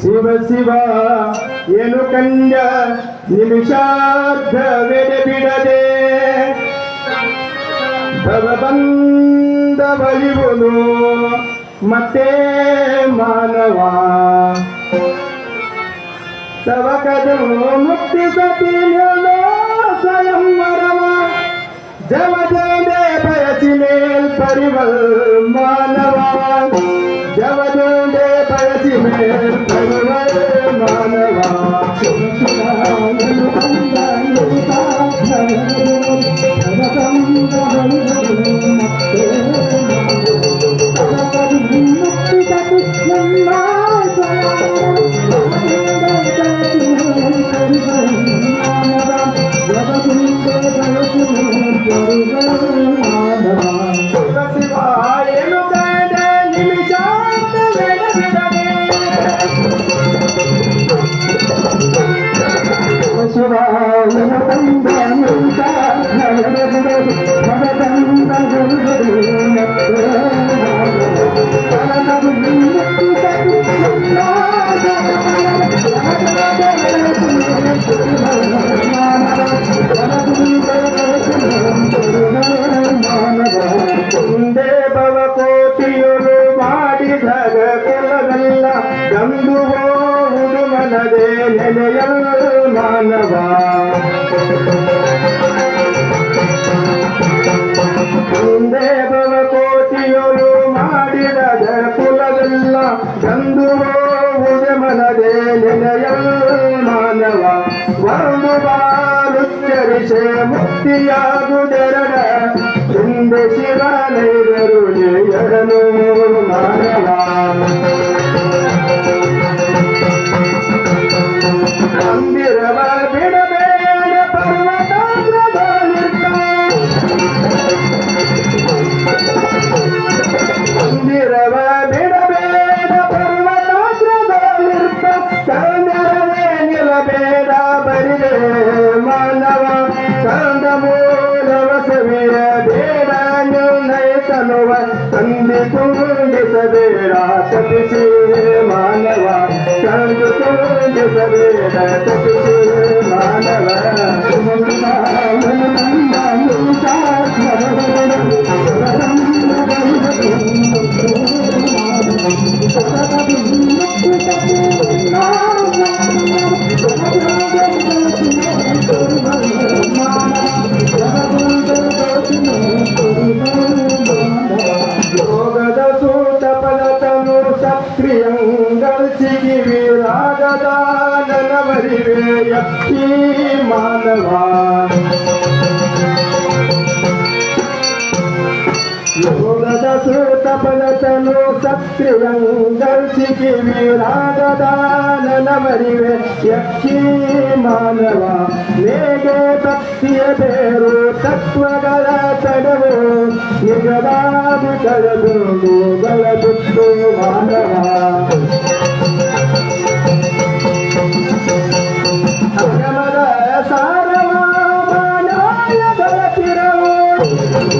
శివ శివ ఎనుకండ నిమిషార్థ వెడబిడదే భగవంద బలివును మతే మానవా. తవ కదము ముక్తి సతి స్వయం వరవ జవజనే పయచి మేల్ పరివల్ మానవా. జవజనే పయచి మేల్ పరివల్ మానవా. ಮನದೇ ನೆನೆಯಲ್ ಮಾನವ ಮುಂದೆ ಭವ ಕೋಟಿಯರು ಮಾಡಿದಾಗ ಕುಲವೆಲ್ಲ ಗಂದು ಹೋಗುವುದು ಮನದೇ ನೆನೆಯಲ್ ಮಾನವ ಒಂದು ಬಾಲುಚ್ಚರಿಸೆ ಮುಕ್ತಿಯಾಗುದೆರಡ ಹಿಂದೆ ಶಿವನೈದರು ಎಡನು ಮಾನವ Palmeiras. ನನವರಿವೆ ಯಕ್ಷಿ ಮಾನವ ಯೋಗದ ಸೂತ ಪದತನು ಸಕ್ರಿಯಂಗಳ ಸಿಗಿವಿ ರಾಗದ ನನವರಿವೆ ಯಕ್ಷಿ ಮಾನವ ನೇಗೆ ಭಕ್ತಿಯ ಬೇರು ತತ್ವಗಳ ತಡವು ನಿಜದಾದಿ ಕಳೆದು ಗೋಗಳ ಬಿಟ್ಟು ಮಾನವ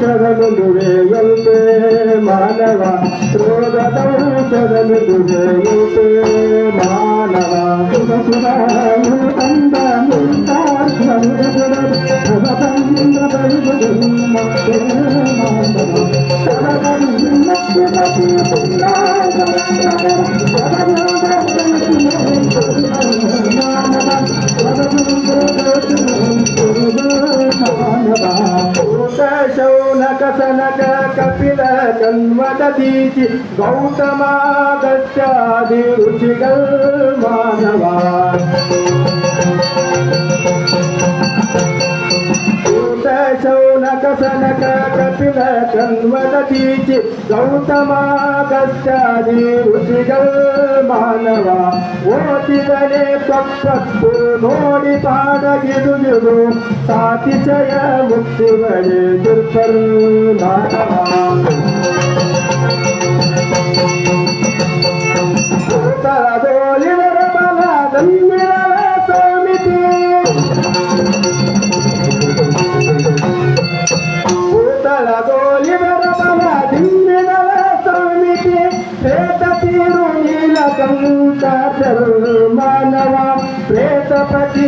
చదను దురేయంతే మానవ త్రోగతం చదను దురేయంతే మానవ సుఖ కనక కపిల కన్వదీతి గౌతమాగత్యాది రుచిగల్ మానవా शौनकसनक कपिलकन्वदतीति गौतमागस्त्यादि ऋषिगल्मानवा ओतिरने त्वक्त्वस्तु नोडिपादगिदुगिदु सातिशय मुक्तिवये दुर्परुणानवा तोलिवरमलादन्ये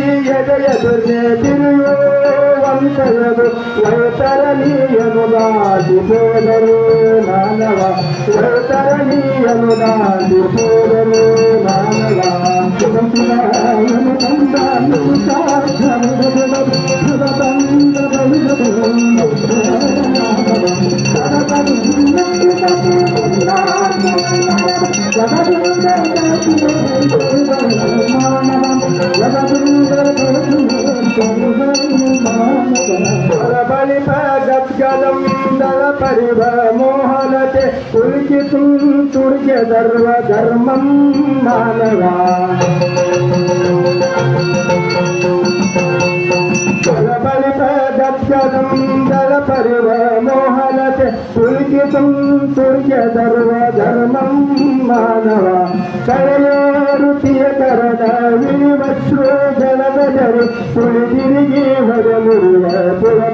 ಪ್ರೇತಪತಿ ಎದೆಯದುರ್ನೆ ತಿರುವಂತರದು ವೈತರಣಿಯನು ದಾಟಿ ಹೋದರು ಮಾನವ ವೈತರಣಿಯನು ದಾಟಿ ಹೋದರು ಮಾನವ ಬಳಿಪ ಗದ್ಗದಂ కలిప గద్గదందల పరివ మోహనతే పులికితుం తుడిగ ధర్వ ధర్మం మానవా. కలిప గద్గదందల పరివ మోహనతే పులికితుం తుడిగ ధర్వ ధర్మం మానవా. కలయోరుతియ కరణ వినివశ్రో జనద జరు పులి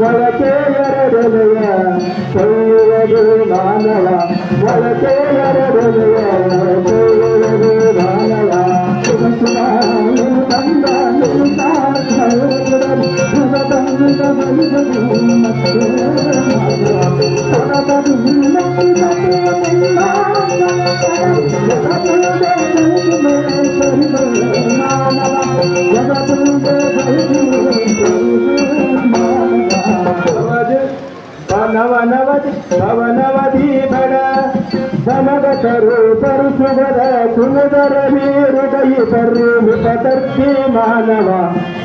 వలకే ఎరడలయ కొయ్యదు మానవ వలకే ఎరడలయ కొయ్యదు మానవ ನವನವದಿ ಭವನವಧಿ ಬಡ ಸಮಗತರು ಪರುಸುಗದ ಕುಲದರ ಹೃದಯ ಪರ್ರು ವಿಪತರ್ತಿ ಮಾನವ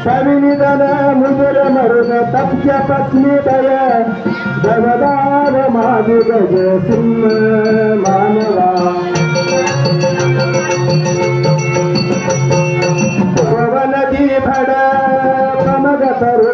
ಕವಿನಿದನ ಮುದುರ ಮರುದ ತಪ್ಯ ಪತ್ನಿ ದಯ ದವದಾರ ಮಾದು ಗಜ ಸಿಂಹ ಮಾನವ ಪವನದಿ ಭಡ ಕಮಗತರು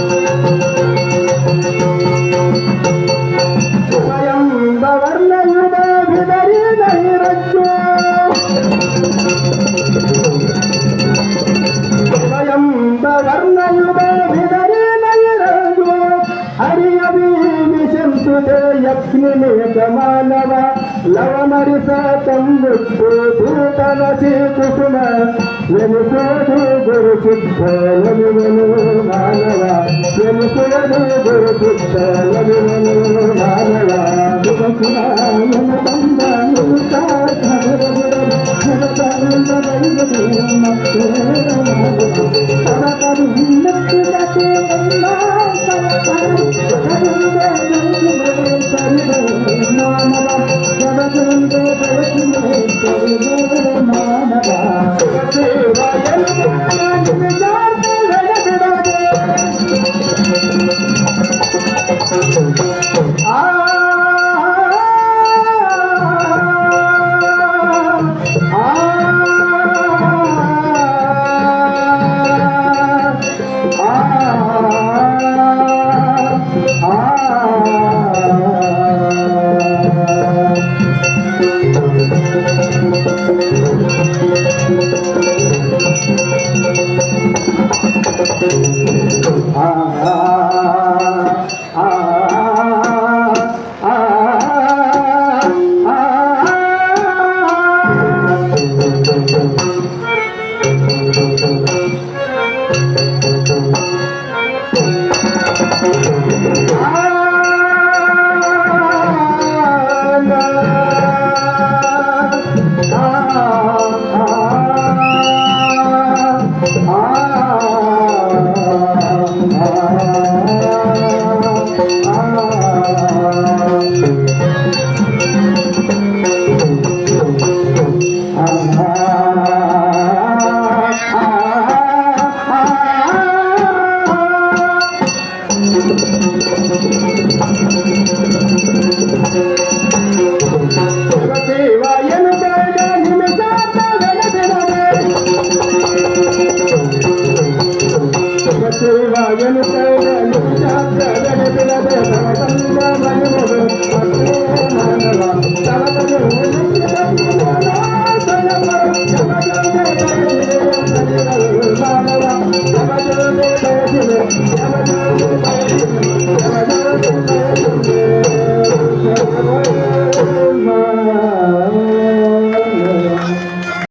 ముద్దుతనసి కుసుమ వెనుకోదు గురు చిత్తలమివను మానవ వెనుకోదు గురు చిత్తలమివను మానవ తన తను Ah, ah.